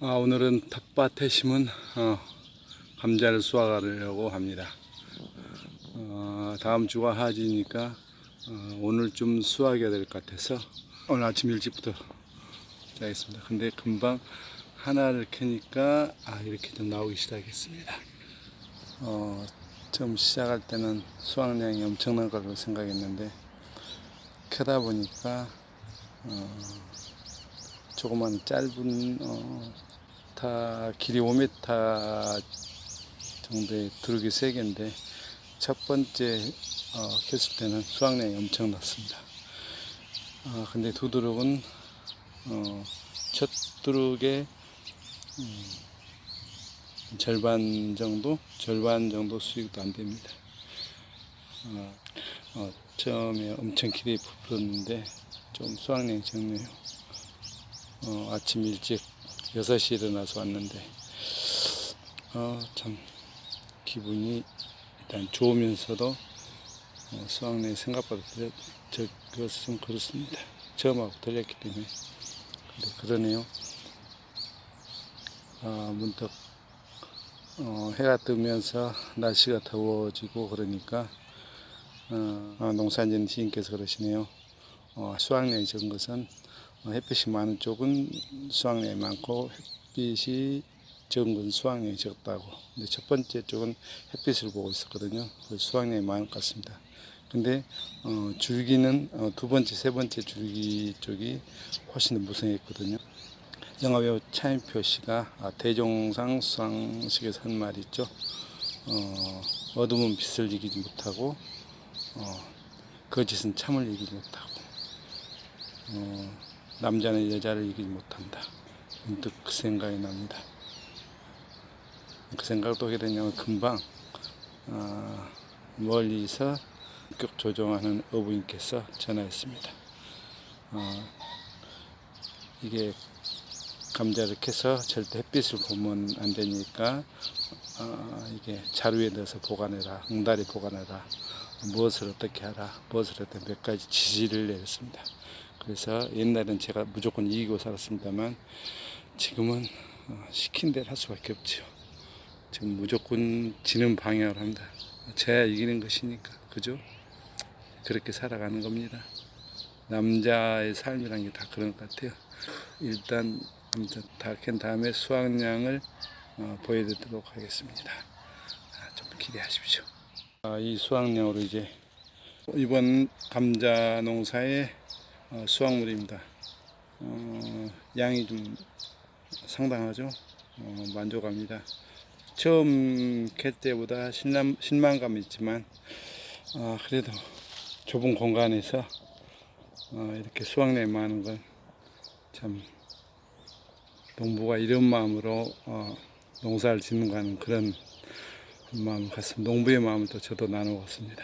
아, 오늘은 텃밭에 심은 어, 감자를 수확하려고 합니다. 어, 다음 주가 하지니까 어, 오늘 좀 수확해야 될 것 같아서 오늘 아침 일찍부터 짜겠습니다. 근데 금방 하나를 캐니까 아, 이렇게 좀 나오기 시작했습니다. 어, 처음 시작할 때는 수확량이 엄청난 걸로 생각했는데 캐다 보니까 어, 조그만 짧은 어, 타 길이 5m 정도의 두르기 세 개인데 첫 번째 어, 켰을 때는 수확량이 엄청 났습니다. 어, 근데 두 두룩은 어, 첫 두룩의 음, 절반 정도 절반 정도 수익도 안 됩니다. 어, 어, 처음에 엄청 기대에 부풀었는데 좀 수확량이 적네요. 어, 아침 일찍 6시에 일어나서 왔는데 어, 참 기분이 일단 좋으면서도 어, 수학내 생각보다 들- 적어서 좀 그렇습니다. 처음하고 들렸기 때문에 근데 그러네요. 아, 문득 어, 해가 뜨면서 날씨가 더워지고 그러니까 어, 어, 농사짓는 시인께서 그러시네요. 어, 수확량이 적은 것은 어, 햇빛이 많은 쪽은 수확량이 많고 햇빛이 적은 건 수확량이 적다고. 근데 첫 번째 쪽은 햇빛을 보고 있었거든요. 그 수확량이 많을 것 같습니다. 근데 어, 줄기는 어, 두 번째, 세 번째 줄기 쪽이 훨씬 더 무성했거든요. 영화배우 차인표 씨가 아, 대종상 수상식에서 한 말이 있죠. 어, 어둠은 빛을 이기지 못하고 어, 거짓은 참을 이기지 못하고 어, 남자는 여자를 이기지 못한다. 문득 그 생각이 납니다. 그 생각도 하게 되냐면 금방 어, 멀리서 격 조종하는 어부인께서 전화했습니다. 어, 이게 감자를 캐서 절대 햇빛을 보면 안 되니까 어, 이게 자루에 넣어서 보관해라, 응달에 보관해라, 무엇을 어떻게 하라, 무엇을 어떻게 몇 가지 지시를 내렸습니다. 그래서 옛날엔 제가 무조건 이기고 살았습니다만 지금은 어, 시킨 대로 할 수밖에 없죠. 지금 무조건 지는 방향으로 합니다. 제야 이기는 것이니까 그죠? 그렇게 살아가는 겁니다. 남자의 삶이란 게 다 그런 것 같아요. 일단 아무튼 다캔 다음에 수확량을 어, 보여드리도록 하겠습니다. 아, 좀 기대하십시오. 아, 이 수확량으로 이제 이번 감자 농사의 어, 수확물입니다. 어, 양이 좀 상당하죠. 어, 만족합니다. 처음 캘 때보다 신남, 실망감이 있지만 어, 그래도 좁은 공간에서 어, 이렇게 수확량이 많은 건 참 농부가 이런 마음으로 어, 농사를 짓는가 하는 그런 마음 같습니다. 농부의 마음을 또 저도 나누었습니다.